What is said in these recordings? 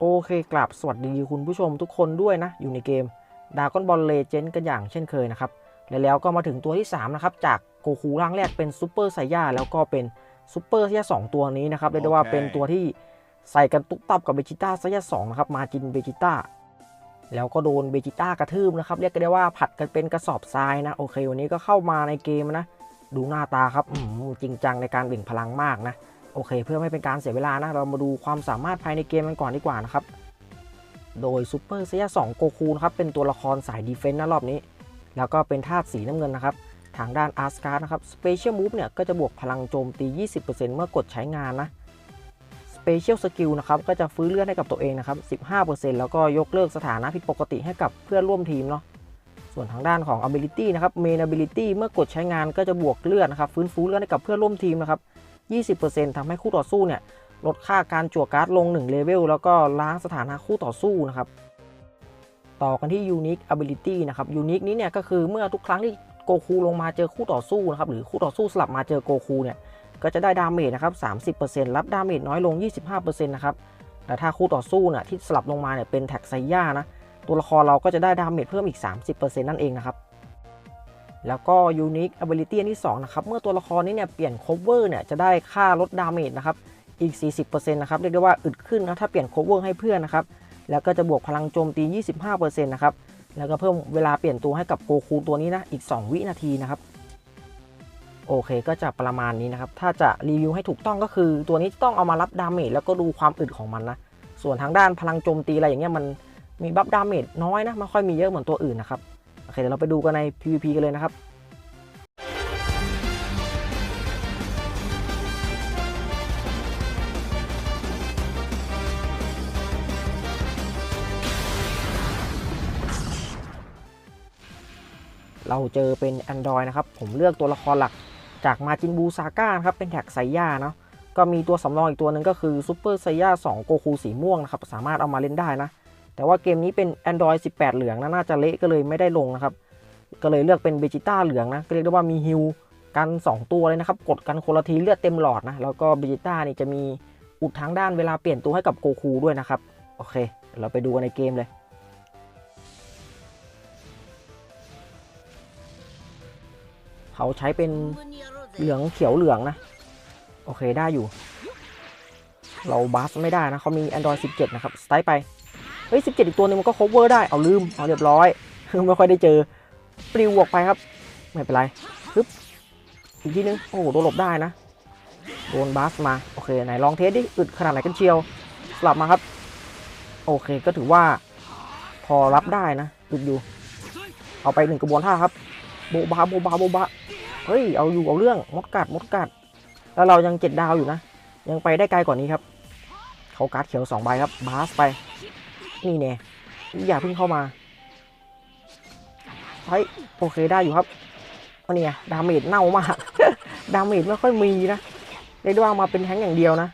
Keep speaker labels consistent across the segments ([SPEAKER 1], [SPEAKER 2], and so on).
[SPEAKER 1] โอเคกลับสวัสดีคุณผู้ชมทุกคนด้วยนะ อยู่ในเกมดากอนบอลเลเจนด์กันอย่างเช่นเคยนะครับ และแล้วก็มาถึงตัวที่ 3 นะครับ จากโกคูร่างแรกเป็นซูเปอร์ไซย่าแล้วก็เป็นซูเปอร์ไซย่าสองตัวนี้นะครับ เรียกได้ว่า
[SPEAKER 2] โอเค
[SPEAKER 1] เป็นตัวที่ใส่กันตุ๊บตับกับเบจิต้าไซย่าสองนะครับ มาจินเบจิต้าแล้วก็โดนเบจิต้ากระทืบนะครับ เรียกได้ว่าผัดกันเป็นกระสอบทรายนะ โอเค วันนี้ก็เข้ามาในเกมนะ ดูหน้าตาครับอืมจริงจังในการเบ่งพลังมากนะ โอเค เพื่อไม่เป็นการเสียเวลานะ เรามาดูความสามารถภายในเกมกันก่อนดีกว่านะครับ โดยซูเปอร์เซีย2โกคูนะครับ เป็นตัวละครสายดีเฟนต์นะรอบนี้ แล้วก็เป็นธาตุสีน้ำเงินนะครับ ทางด้านอาร์สการ์นะครับสเปเชียลมูฟเนี่ยก็จะบวกพลังโจมตี 20%เมื่อกดใช้งานนะสเปเชียลสกิลนะครับก็จะฟื้นเลือดให้กับตัวเองนะครับ 15%แล้วก็ยกเลิกสถานะผิดปกติให้กับเพื่อนร่วมทีมเนาะส่วนทางด้านของ ability นะครับ main ability เมื่อกดใช้งานก็จะบวกเลือดนะครับ ฟื้นฟูเลือดให้กับเพื่อนร่วมทีมนะครับ 20%ทำให้คู่ต่อสู้เนี่ยลดค่าการจั่วการ์ดลง1เลเวลแล้วก็ล้างสถานะคู่ต่อสู้นะครับต่อกันที่ unique ability นะครับ unique นี้เนี่ยก็คือเมื่อทุกครั้งที่โกคูลงมาเจอคู่ต่อสู้นะครับหรือคู่ต่อสู้สลับมาเจอโกคูเนี่ยก็จะได้ดาเมจนะครับ30%รับดาเมจน้อยลง 25%นะครับแต่ถ้าคู่ต่อสู้เนี่ยที่สลับลงมาเนี่ยเป็นแท็กไซย่านะตัวละครเราก็จะได้ดาเมจเพิ่มอีก 30%นั่นเองนะครับ แล้วก็ Unique Ability อันที่2นะครับ เมื่อตัวละครนี้เนี่ยเปลี่ยน cover เนี่ยจะได้ค่าลดดาเมจนะครับ อีก 40%นะครับ เรียกได้ว่าอึดขึ้นนะ ถ้าเปลี่ยน cover ให้เพื่อนนะครับ แล้วก็จะบวกพลังโจมตี 25%นะครับ แล้วก็เพิ่มเวลาเปลี่ยนตัวให้กับโกคูตัวนี้นะ อีก 2 วินาทีนะครับ โอเค ก็จะประมาณนี้นะครับ ถ้าจะรีวิวให้ถูกต้องก็คือ ตัวนี้ต้องเอามารับดาเมจแล้วก็ดูความอึดของมันนะ ส่วนทางด้านพลังโจมตีอะไรอย่างเงี้ยมันมีบัฟดาเมจน้อยนะ ไม่ค่อยมีเยอะเหมือนตัวอื่นนะครับ เคเดี๋ยวเราไปดูกันใน PVP กันเลยนะครับเราเจอเป็น Android นะครับ ผมเลือกตัวละครหลักจากมาจินบูซาก้านะครับ เป็นแท็กไซย่าเนาะก็มีตัวสำรองอีกตัวหนึ่งก็คือซูเปอร์ไซย่า2โกคูสีม่วงนะครับ สามารถเอามาเล่นได้นะ แต่ว่าเกมนี้เป็น Android 18 เหลืองนะน่าจะเละก็เลยไม่ได้ลงนะครับ ก็เลยเลือกเป็นเบจิต้าเหลืองนะเรียกได้ว่ามีฮิลกัน 2 ตัวเลยนะครับ กดกันคนละทีเลือดเต็มหลอดนะ แล้วก็เบจิต้านี่จะมีอุดทางด้านเวลาเปลี่ยนตัวให้กับโกคูด้วยนะครับ โอเคเดี๋ยวเราไปดูกันในเกมเลยเขาใช้เป็นเหลืองเขียวเหลืองนะ โอเคได้อยู่ เราบัสไม่ได้นะเขามี Android 17 นะครับสไตล์ไป เฮ้ย17อีกตัวหนึงมันก็ cover ได้ เอาลืม เอาเรียบร้อย ไม่ค่อยได้เจอ ปลิวออกไปครับ ไม่เป็นไรปึ๊บอีกทีนึง โอ้โห โดนหลบได้นะ โดนบัสมา โอเค ไหนลองเทสดิ อึดขนาดไหนกันเชียวสลับมาครับ โอเค ก็ถือว่า พอรับได้นะ อึดอยู่ เอาไปหนึ่งกระบวนท่าครับ โบบาโบบาโบบาเฮ้ย เอาอยู่ เอาเรื่อง มดกัด มดกัด แล้วเรายังเจ็ดดาวอยู่นะ ยังไปได้ไกลกว่านี้ครับ เขาการ์ดเขียวสองใบครับ บาสไป นี่แน่อย่าเพิ่งเข้ามาเฮ้ยโอเคได้อยู่ครับอันนี้ไงดาเมจเน่ามาก ดาเมจไม่ค่อยมีนะเรียกได้ว่ามาเป็นแทงอย่างเดียวนะ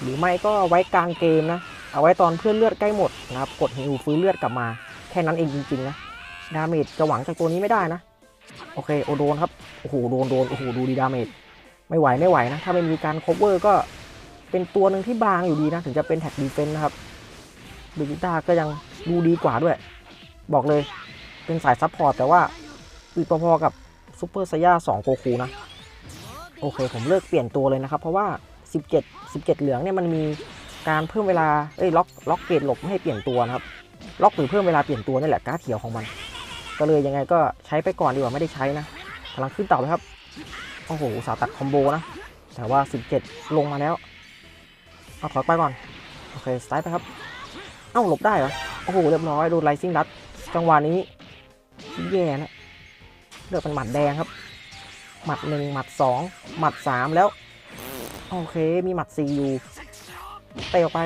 [SPEAKER 1] หรือไม่ก็ไว้กลางเกมนะ เอาไว้ตอนเพื่อนเลือดใกล้หมดนะครับกดฮิวฟื้นเลือดกลับมา แค่นั้นเองจริงๆนะ ดาเมจจะหวังจากตัวนี้ไม่ได้นะ โอเคโอโดนครับ โอ้โหโดนโดนโอ้โหดูดีดาเมจไม่ไหวไม่ไหวนะ ถ้าไม่มีการ cover ก็เป็นตัวหนึ่งที่บางอยู่ดีนะ ถึงจะเป็นแท็กดีเฟนต์นะครับ เบจิต้าก็ยังดูดีกว่าด้วย บอกเลยเป็นสายซับพอร์ตแต่ว่าอึดพอๆกับซูเปอร์ไซย่า2โกคูนะ โอเค ผมเลิกเปลี่ยนตัวเลยนะครับ เพราะว่า 17 17 เหลืองเนี่ยมันมีการเพิ่มเวลาเอ้ยล็อกล็อกเกตหลบไม่ให้เปลี่ยนตัวนะครับ ล็อกหรือเพิ่มเวลาเปลี่ยนตัวนี่แหละการ์ดเขียวของมัน ก็เลยยังไงก็ใช้ไปก่อนดีกว่าไม่ได้ใช้นะกำลังขึ้นเต่าเลยครับโอ้โหสาตัดคอมโบนะแต่ว่า 17 ลงมาแล้วเอาถอยไปก่อน โอเคสไตล์ไปครับ เอ้าหลบได้เหรอ โอ้โห เรียบร้อยโดนไลซิ่งรัด จังหวะนี้แย่แล้วเลือกเป็นหมัดแดงครับ หมัดหนึ่งหมัดสองหมัดสามแล้ว โอเค มีหมัดสี่อยู่ เตะออกไป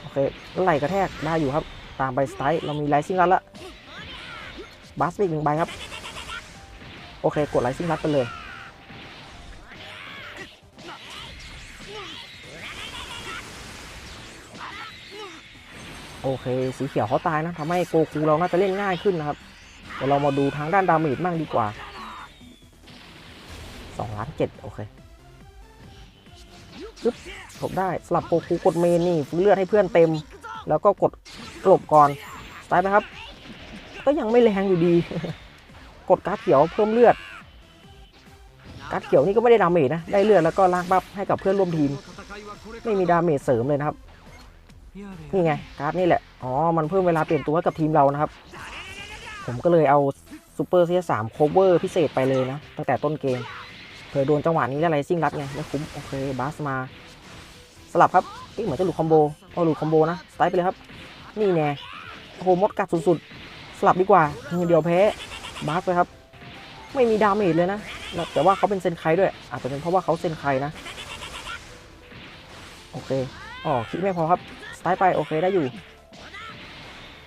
[SPEAKER 1] โอเคแล้วไหลกระแทกได้อยู่ครับ ตามไปสไตล์เรามีไลซิ่งรัดล้วบัสไปอีกหนึ่งใบครับ โอเค กดไลซิ่งรัดไปเลย โอเค สีเขียวเขาตายนะทำให้โกคูเราน่าจะเล่นง่ายขึ้นนะครับเดี๋ยวเรามาดูทางด้านดาเมจบ้างดีกว่า2ล้าน7โอเคปึ๊บหลบได้สลับโกคูกดเมนนี่ฟื้นเลือดให้เพื่อนเต็ม แล้วก็กดหลบก่อนตล์ไปครับ ก็ยังไม่แรงอยู่ดี กดการ์ดเขียวเพิ่มเลือด การ์ดเขียวนี่ก็ไม่ได้ดาเมจนะ ได้เลือดแล้วก็ลากบัฟให้กับเพื่อนร่วมทีม ไม่มีดาเมจเสริมเลยนะครับ นี่ไงการ์ดนี่แหละ อ๋อ มันเพิ่มเวลาเปลี่ยนตัวให้กับทีมเรานะครับ ผมก็เลยเอาซูเปอร์เซียสามโคเวอร์พิเศษไปเลยนะ ตั้งแต่ต้นเกมเผื่อโดนจังหวะนี้อะไรซิ่งรัดไงไม่คุ้ม โอเคบาสมา สลับครับเอ๊ะเหมือนจะหลุดคอมโบเอาหลุดคอมโบนะสไตล์ไปเลยครับ นี่แน่โหมดกัดสุดๆ สลับดีกว่าเดียวแพ้บาสไปครับ ไม่มีดาเมจเลยนะ แต่ว่าเขาเป็นเซนไคด้วย อาจจะเป็นเพราะว่าเขาเซนไคนะ โอเค อ๋อคิดไม่พอครับ สไตล์ไปโอเคได้อยู่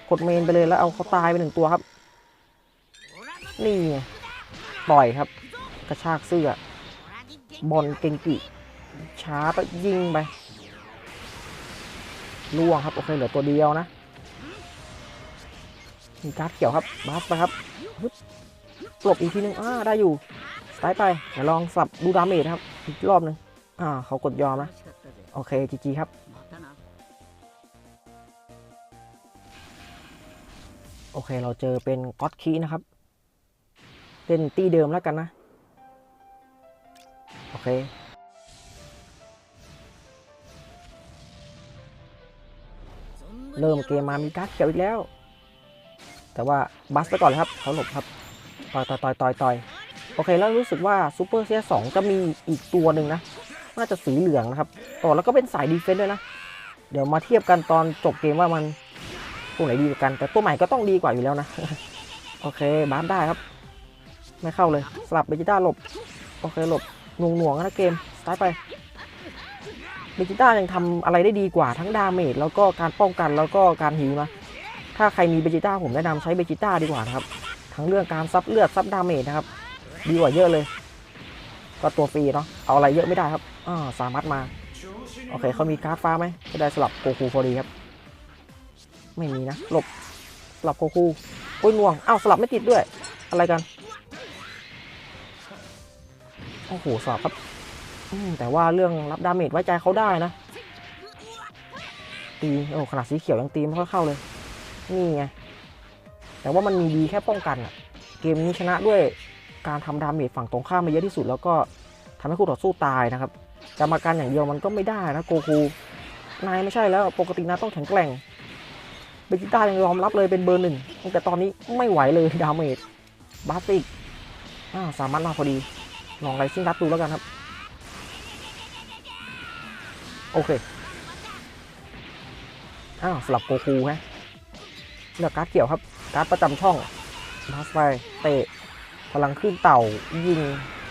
[SPEAKER 1] กดเมนไปเลยแล้วเอาเขาตายไปหนึ่งตัวครับ นี่ปล่อยครับ กระชากเสื้อ บอลเกงกิช้าไปยิงไปล่วงครับโอเคเหลือตัวเดียวนะมีการ์ดเขียวครับบาสไปครับหลบอีกทีนึงอ่าได้อยู่สไตล์ไปเดี๋ยวลองสับดูดาเมจครับอีกรอบหนึ่งอ่าเขากดยอมนะโอเคจีจีครับ โอเค เราเจอเป็นก็อตคีนะครับเป็นตีเดิมแล้วกันนะ โอเค เริ่มเกมมามีการ์ดเขียวอีกแล้ว แต่ว่าบัสไปก่อนเลยครับ เขาหลบครับ ต่อยต่อยต่อยต่อยต่อยโอเค แล้วรู้สึกว่าซูเปอร์เซียสองจะมีอีกตัวหนึ่งนะ น่าจะสีเหลืองนะครับ ต่อแล้วก็เป็นสายดีเฟนต์ด้วยนะ เดี๋ยวมาเทียบกันตอนจบเกมว่ามัน ตัวไหนดีกว่ากัน แต่ตัวใหม่ก็ต้องดีกว่าอยู่แล้วนะ โอเคบาสได้ครับ ไม่เข้าเลย สลับเบจิต้าหลบ โอเคหลบหน่วงหน่วงนะเกมตาร์ทไปเบจิต้ายังทำอะไรได้ดีกว่าทั้งดาเมจแล้วก็การป้องกันแล้วก็การฮิวนะ ถ้าใครมีเบจิต้าผมแนะนำใช้เบจิต้าดีกว่านะครับ ทั้งเรื่องการซับเลือดซับดาเมจนะครับ ดีกว่าเยอะเลย ก็ตัวฟรีเนาะ เอาอะไรเยอะไม่ได้ครับอ่าสามารถมา โอเคเขามีการ์ดฟ้าไหมจะได้สลับโกคูพอดีครับ ไม่มีนะหลบสลับโกคูโอ้ยน่วงอ้าวสลับไม่ติดด้วย อะไรกันโอ้โหสลับครับแต่ว่าเรื่องรับดาเมจไว้ใจเขาได้นะ ตีโอ้ขนาดสีเขียวยังตีไม่ค่อยเข้าเลย นี่ไงแต่ว่ามันมีดีแค่ป้องกันอะเกมนี้ชนะด้วยการทำดาเมจฝั่งตรงข้ามมาเยอะที่สุด แล้วก็ทำให้คู่ต่อสู้ตายนะครับจะมากันอย่างเดียวมันก็ไม่ได้นะโกคูนายไม่ใช่แล้วปกตินายต้องแข็งแกร่ง เบจิต้ายังยอมรับเลยเป็นเบอร์หนึ่งแต่ตอนนี้ไม่ไหวเลยดาเมจบาสิกสามารถมาพอดี ลองไรซิ่งรัดดูแล้วกันครับ โอเค อ้าวสลับโกคูฮะเลือกการ์ดเกี่ยวครับ การ์ดประจำช่องบาสไปเตะ พลังขึ้นเต่า ยิง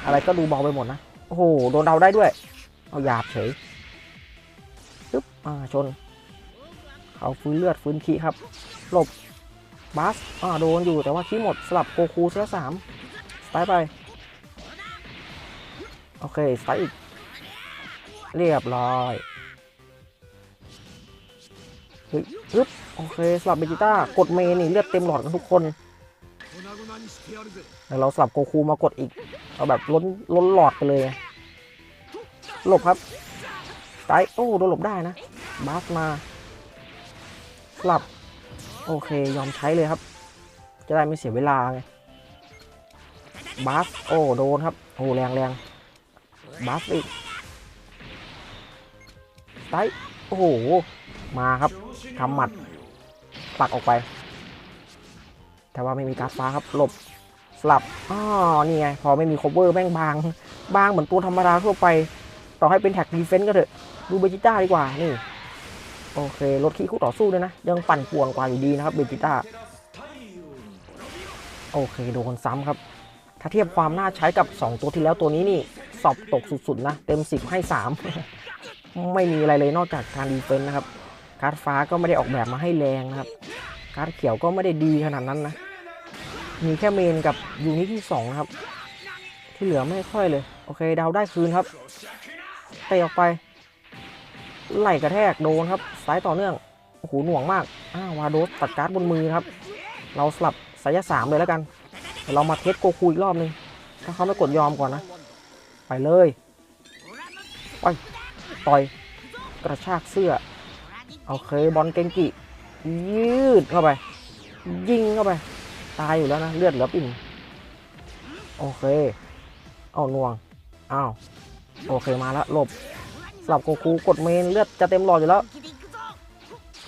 [SPEAKER 1] อะไรก็ดูเบาไปหมดนะ โอ้โห โดนเดาได้ด้วย เอาหยาบเฉยปึ๊บอ่าชน เขาฟื้นเลือดฟื้นคีครับ หลบบัสอ่าโดนอยู่แต่ว่าคีหมดสลับโกคูเสียสามสไตล์ไป โอเคสไตล์อีก เรียบร้อยเฮ้ยปึ๊บโอเคสลับเบจิต้ากดเมนี่เลือดเต็มหลอดกันทุกคนเดี๋ยวเราสลับโกคูมากดอีก เอาแบบล้นล้นหลอดไปเลย หลบครับไตโอ้โดนหลบได้นะบาสมา สลับ โอเคยอมใช้เลยครับ จะได้ไม่เสียเวลาไงบาสโอ้โดนครับ โอ้แรงแรงบาสอีกไตโอ้โห มาครับทำหมัดปักออกไป แต่ว่าไม่มีการ์ดฟ้าครับหลบสลับอ๋อนี่ไง พอไม่มี cover แม่งบาง บางเหมือนตัวธรรมดาทั่วไป ต่อให้เป็นแท็กดีเฟนต์ก็เถอะ ดูเบจิต้าดีกว่า นี่ โอเคลดคีย์คู่ต่อสู้ด้วยนะ ยังปั่นป่วนกว่าอยู่ดีนะครับเบจิต้าโอเคโดนซ้ำครับ ถ้าเทียบความน่าใช้กับ 2 ตัวที่แล้วตัวนี้นี่ สอบตกสุดๆนะ เต็ม 10 ให้ 3 ไม่มีอะไรเลยนอกจากการดีเฟนต์นะครับ การ์ดฟ้าก็ไม่ได้ออกแบบมาให้แรงนะครับ การ์ดเขียวก็ไม่ได้ดีขนาดนั้นนะ มีแค่เมนกับยูนิตที่ 2 นะครับ ที่เหลือไม่ค่อยเลย โอเคดาวได้คืนครับเตะออกไป ไหลกระแทกโดนครับสายต่อเนื่องโอ้โหหน่วงมากอ้าวาโดสตัดการ์ดบนมือครับ เราสลับสายสามเลยแล้วกันเรามาเทสโกคูอีกรอบนึงถ้าเขาไม่กดยอมก่อนนะ ไปเลยไปต่อยกระชากเสื้อโอเคบอลเกงกิยืดเข้าไป ยิงเข้าไป ตายอยู่แล้วนะ เลือดเหลือปิ่นโอเค เอาน่วงอ้าวโอเคมาแล้วหลบ สลับโกคูกดเมนเลือดจะเต็มหลอดอยู่แล้ว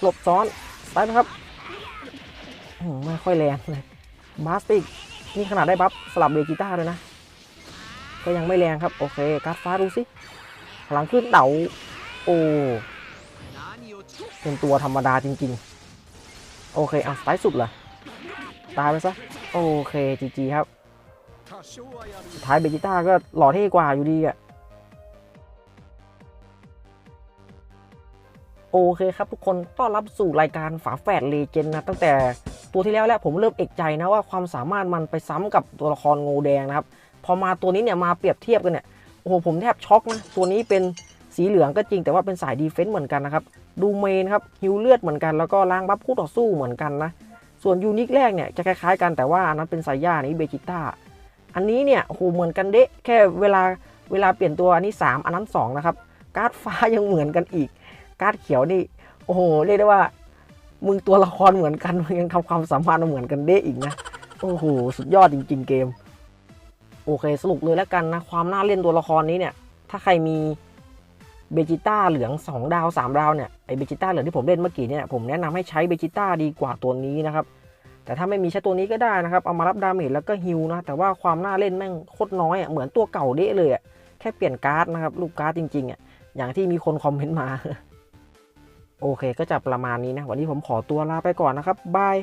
[SPEAKER 1] หลบซ้อนได้ไหมครับไม่ค่อยแรงเลยบาสติกนี่ขนาดได้บัฟสลับเบจิต้าเลยนะ ก็ยังไม่แรงครับ โอเคการ์ดฟ้าดูสิพลังขึ้นเต่าโอ้เป็นตัวธรรมดาจริงๆ โอเคอะสายสุดเหรอตายไปซะ โอเคจีจีครับ สุดท้ายเบจิต้าก็หล่อเท่กว่าอยู่ดีอะ โอเคครับทุกคนต้อนรับสู่รายการฝาแฝดเลเจนนะ ตั้งแต่ตัวที่แล้วแหละผมเริ่มเอกใจนะว่าความสามารถมันไปซ้ำกับตัวละครงูแดงนะครับ พอมาตัวนี้เนี่ยมาเปรียบเทียบกันเนี่ยโอ้โหผมแทบช็อกนะ ตัวนี้เป็นสีเหลืองก็จริงแต่ว่าเป็นสายดีเฟนส์เหมือนกันนะครับ ดูเมนครับฮิวเลือดเหมือนกันแล้วก็ล้างบัฟคู่ต่อสู้เหมือนกันนะ ส่วนยูนิคแรกเนี่ยจะคล้ายๆกันแต่ว่าอันนั้นเป็นสายย่านี้เบจิต้าอันนี้เนี่ยโอ้โหเหมือนกันเดะแค่เวลาเวลาเปลี่ยนตัวอันนี้ 3 อันนั้น2นะครับการ์ดฟ้ายังเหมือนกันอีก การ์ดเขียวนี่ โอ้โห เรียกได้ว่า มึงตัวละครเหมือนกันมึงยังทำความสัมพันธ์เหมือนกันเดะอีกนะ โอ้โห สุดยอดจริง ๆ เกม โอเค สรุปเลยแล้วกันนะ ความน่าเล่นตัวละครนี้เนี่ย ถ้าใครมีเบจิต้าเหลือง 2 ดาว 3 ดาวเนี่ย ไอเบจิต้าเหลืองที่ผมเล่นเมื่อกี้เนี่ยผมแนะนำให้ใช้เบจิต้าดีกว่าตัวนี้นะครับแต่ถ้าไม่มีใช้ตัวนี้ก็ได้นะครับ เอามารับดาเมจแล้วก็ฮิลนะ แต่ว่าความน่าเล่นแม่งโคตรน้อยอะ เหมือนตัวเก่าเดะเลยอะ แค่เปลี่ยนการ์ดนะครับ ลูกการ์ดจริงๆอะ อย่างที่มีคนคอมเมนต์มา โอเคก็จะประมาณนี้นะ วันนี้ผมขอตัวลาไปก่อนนะครับบาย